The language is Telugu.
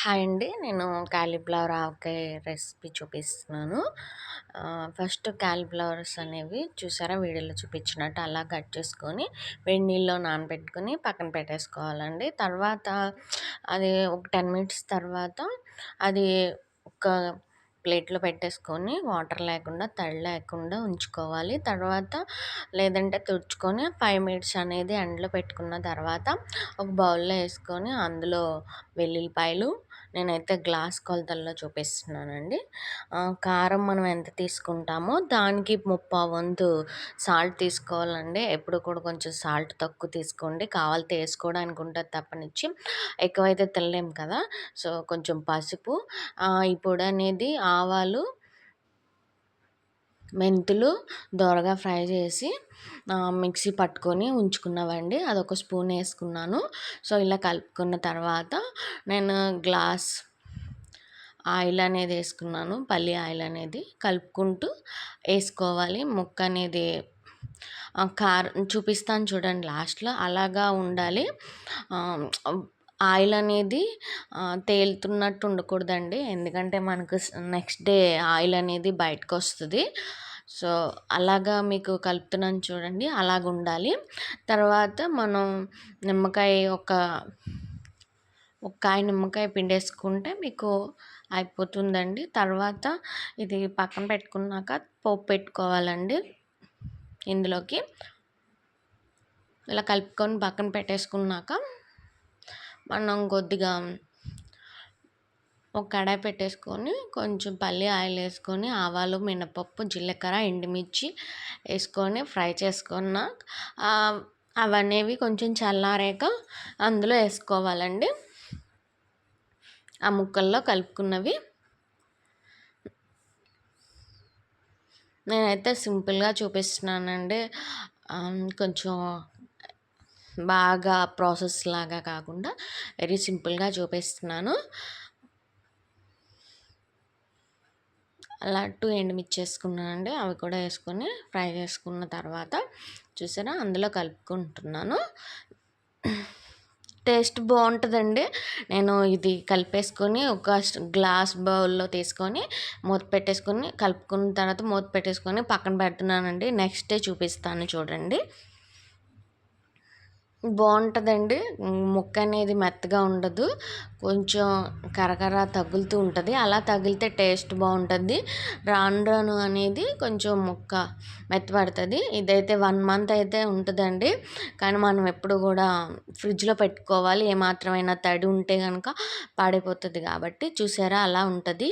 హాయ్ అండి. నేను క్యాలిఫ్లవర్ ఆవకాయ రెసిపీ చూపిస్తున్నాను. ఫస్ట్ క్యాలిఫ్లవర్స్ అనేవి చూసారా? వీడియోలో చూపించినట్టు అలా కట్ చేసుకొని వేడి నీళ్ళలో నానబెట్టుకొని పక్కన పెట్టేసుకోవాలండి. తర్వాత అది ఒక టెన్ మినిట్స్ తర్వాత అది ఒక ప్లేట్లో పెట్టేసుకొని వాటర్ లేకుండా తడి లేకుండా ఉంచుకోవాలి. తర్వాత లేదంటే తుడుచుకొని ఫైవ్ మినిట్స్ అనేది ఎండలో పెట్టుకున్న తర్వాత ఒక బౌల్లో వేసుకొని అందులో వెల్లుల్లిపాయలు నేనైతే గ్లాస్ కొలతల్లో చూపిస్తున్నానండి. కారం మనం ఎంత తీసుకుంటామో దానికి ముప్పా వంతు సాల్ట్ తీసుకోవాలండి. ఎప్పుడు కూడా కొంచెం సాల్ట్ తక్కువ తీసుకోండి. కావాలితే వేసుకోవడానికి ఉంటుంది తప్పనిచ్చి. ఎక్కువైతే తినలేము కదా. సో కొంచెం పసుపు ఈ పొడి అనేది ఆవాలు మెంతులు దోరగా ఫ్రై చేసి మిక్సీ పట్టుకొని ఉంచుకున్నవండి అదొక స్పూన్ వేసుకున్నాను. సో ఇలా కలుపుకున్న తర్వాత నేను గ్లాస్ ఆయిల్ అనేది వేసుకున్నాను పల్లి ఆయిల్ అనేది. కలుపుకుంటూ వేసుకోవాలి. ముక్క అనేది కారం చూపిస్తాను చూడండి లాస్ట్లో అలాగా ఉండాలి. ఆయిల్ అనేది తేలుతున్నట్టు ఉండకూడదండి. ఎందుకంటే మనకు నెక్స్ట్ డే ఆయిల్ అనేది బయటకు వస్తుంది సో అలాగా మీకు కలుపుతున్నాను చూడండి. అలాగ ఉండాలి తర్వాత మనం నిమ్మకాయ ఒక ఒక కాయ నిమ్మకాయ పిండేసుకుంటే మీకు అయిపోతుందండి. తర్వాత ఇది పక్కన పెట్టుకున్నాక పోపు పెట్టుకోవాలండి ఇందులోకి. ఇలా కలుపుకొని పక్కన పెట్టేసుకున్నాక మనం కొద్దిగా ఒక కడాయి పెట్టేసుకొని కొంచెం పల్లి ఆయిల్ వేసుకొని ఆవాలు మినపప్పు జీలకర్ర ఎండుమిర్చి వేసుకొని ఫ్రై చేసుకున్న అవనేవి కొంచెం చల్లారాక అందులో వేసుకోవాలండి. ఆ ముక్కల్లో కలుపుకున్నవి. నేనైతే సింపుల్గా చూపిస్తున్నానండి. కొంచెం బాగా ప్రాసెస్ లాగా కాకుండా వెరీ సింపుల్గా చూపిస్తున్నాను. అలా టూ ఎండుమిర్చి వేసుకున్నానండి అవి కూడా వేసుకొని ఫ్రై చేసుకున్న తర్వాత చూసారా? అందులో కలుపుకుంటున్నాను. టేస్ట్ బాగుంటుందండి. నేను ఇది కలిపేసుకొని ఒక గ్లాస్ బౌల్లో తీసుకొని మూత పెట్టేసుకొని కలుపుకున్న తర్వాత మూత పెట్టేసుకొని పక్కన పెడుతున్నానండి. నెక్స్ట్ డే చూపిస్తాను చూడండి. బాగుంటుందండి. ముక్క అనేది మెత్తగా ఉండదు. కొంచెం కరకర తగులుతూ ఉంటుంది. అలా తగిలితే టేస్ట్ బాగుంటుంది. రాను రాను అనేది కొంచెం ముక్క మెత్తపడుతుంది ఇదైతే వన్ మంత్ అయితే ఉంటుందండి. కానీ మనం ఎప్పుడు కూడా ఫ్రిడ్జ్లో పెట్టుకోవాలి. ఏమాత్రమైనా తడి ఉంటే కనుక పాడైపోతుంది కాబట్టి చూసారా? అలా ఉంటుంది.